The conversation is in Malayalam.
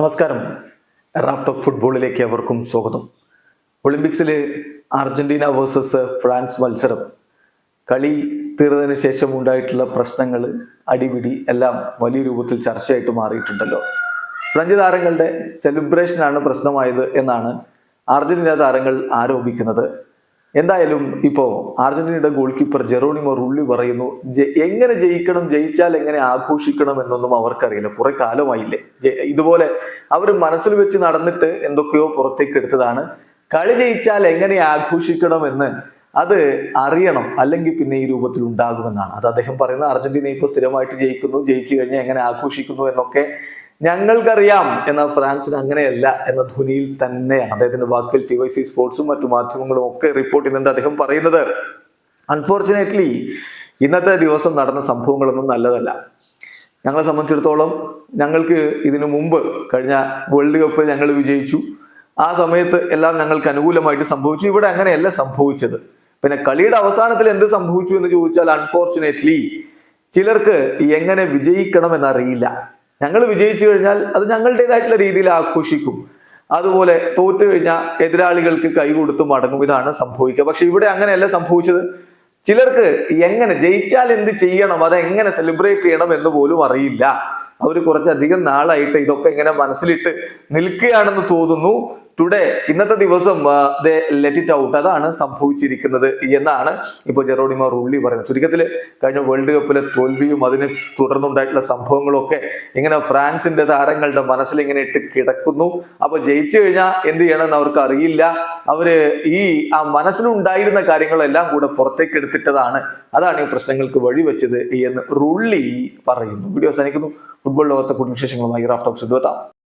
നമസ്കാരം. റാഫ് ഫുട്ബോളിലേക്ക് അവർക്കും സ്വാഗതം. ഒളിമ്പിക്സിലെ അർജന്റീന വേഴ്സസ് ഫ്രാൻസ് മത്സരം. കളി തീർന്നതിന് ശേഷം ഉണ്ടായിട്ടുള്ള പ്രശ്നങ്ങൾ അടിപിടി എല്ലാം വലിയ രൂപത്തിൽ ചർച്ചയായിട്ട് മാറിയിട്ടുണ്ടല്ലോ. ഫ്രഞ്ച് താരങ്ങളുടെ സെലിബ്രേഷനാണ് പ്രശ്നമായത് എന്നാണ് അർജന്റീന താരങ്ങൾ ആരോപിക്കുന്നത്. എന്തായാലും ഇപ്പോ അർജന്റീനയുടെ ഗോൾ കീപ്പർ ജെറോണിമോ റുള്ളി പറയുന്നു എങ്ങനെ ജയിക്കണം ജയിച്ചാൽ എങ്ങനെ ആഘോഷിക്കണം എന്നൊന്നും അവർക്കറിയില്ല. കുറെ കാലമായില്ലേ. ഇതുപോലെ അവർ മനസ്സിൽ വെച്ച് നടന്നിട്ട് എന്തൊക്കെയോ പുറത്തേക്ക് എടുത്തതാണ്. കളി ജയിച്ചാൽ എങ്ങനെ ആഘോഷിക്കണം എന്ന് അത് അറിയണം. അല്ലെങ്കിൽ പിന്നെ ഈ രൂപത്തിൽ ഉണ്ടാകുമെന്നാണ്. അത് അദ്ദേഹം പറയുന്നത് അർജന്റീന ഇപ്പൊ സ്ഥിരമായിട്ട് ജയിക്കുന്നു ജയിച്ചു കഴിഞ്ഞാൽ എങ്ങനെ ആഘോഷിക്കുന്നു എന്നൊക്കെ ഞങ്ങൾക്കറിയാം എന്നാൽ ഫ്രാൻസിന് അങ്ങനെയല്ല എന്ന ധ്വനിയിൽ തന്നെയാണ്. അദ്ദേഹത്തിന്റെ വാക്കിൽ ടി വൈ സി സ്പോർട്സും മറ്റു മാധ്യമങ്ങളും ഒക്കെ റിപ്പോർട്ട് ചെയ്യുന്നുണ്ട്. അദ്ദേഹം പറയുന്നത് അൺഫോർച്ചുനേറ്റ്ലി ഇന്നത്തെ ദിവസം നടന്ന സംഭവങ്ങളൊന്നും നല്ലതല്ല. ഞങ്ങളെ സംബന്ധിച്ചിടത്തോളം ഞങ്ങൾക്ക് ഇതിനു മുമ്പ് കഴിഞ്ഞ വേൾഡ് കപ്പ് ഞങ്ങൾ വിജയിച്ചു. ആ സമയത്ത് എല്ലാം ഞങ്ങൾക്ക് അനുകൂലമായിട്ട് സംഭവിച്ചു. ഇവിടെ അങ്ങനെയല്ല സംഭവിച്ചത്. പിന്നെ കളിയുടെ അവസാനത്തിൽ എന്ത് സംഭവിച്ചു എന്ന് ചോദിച്ചാൽ അൺഫോർച്ചുനേറ്റ്ലി ചിലർക്ക് എങ്ങനെ വിജയിക്കണം എന്നറിയില്ല ഞങ്ങൾ വിജയിച്ചു കഴിഞ്ഞാൽ അത് ഞങ്ങളുടേതായിട്ടുള്ള രീതിയിൽ ആഘോഷിക്കും. അതുപോലെ തോറ്റു കഴിഞ്ഞാൽ എതിരാളികൾക്ക് കൈ മടങ്ങും. ഇതാണ് സംഭവിക്കുക. പക്ഷെ ഇവിടെ അങ്ങനെയല്ല സംഭവിച്ചത്. ചിലർക്ക് എങ്ങനെ ജയിച്ചാൽ എന്ത് ചെയ്യണം അത് എങ്ങനെ സെലിബ്രേറ്റ് ചെയ്യണം എന്ന് പോലും അറിയില്ല. അവർ കുറച്ചധികം നാളായിട്ട് ഇതൊക്കെ ഇങ്ങനെ മനസ്സിലിട്ട് നിൽക്കുകയാണെന്ന് തോന്നുന്നു. ടുഡേ ഇന്നത്തെ ദിവസം ലെറ്റ് ഇറ്റ് ഔട്ട് അതാണ് സംഭവിച്ചിരിക്കുന്നത് എന്നാണ് ഇപ്പോൾ ജെറോഡിമോ റൂള്ളി പറയുന്നത്. ചുരുക്കത്തിൽ കഴിഞ്ഞ വേൾഡ് കപ്പിലെ തോൽവിയും അതിന് തുടർന്നുണ്ടായിട്ടുള്ള സംഭവങ്ങളും ഒക്കെ ഇങ്ങനെ ഫ്രാൻസിന്റെ താരങ്ങളുടെ മനസ്സിൽ ഇങ്ങനെ ഇട്ട് കിടക്കുന്നു. അപ്പൊ ജയിച്ചു കഴിഞ്ഞാൽ എന്ത് ചെയ്യണമെന്ന് അവർക്ക് അറിയില്ല. അവർ ഈ ആ മനസ്സിലുണ്ടായിരുന്ന കാര്യങ്ങളെല്ലാം കൂടെ പുറത്തേക്ക് എടുത്തിട്ടതാണ്. അതാണ് ഈ പ്രശ്നങ്ങൾക്ക് വഴിവെച്ചത് എന്ന് റുള്ളി പറയുന്നു. വീഡിയോ അവസാനിക്കുന്നു. ഫുട്ബോൾ ലോകത്തെ കുടുംബ വിശേഷങ്ങളുമായി റാഫ് ടോക്സ് എത്താം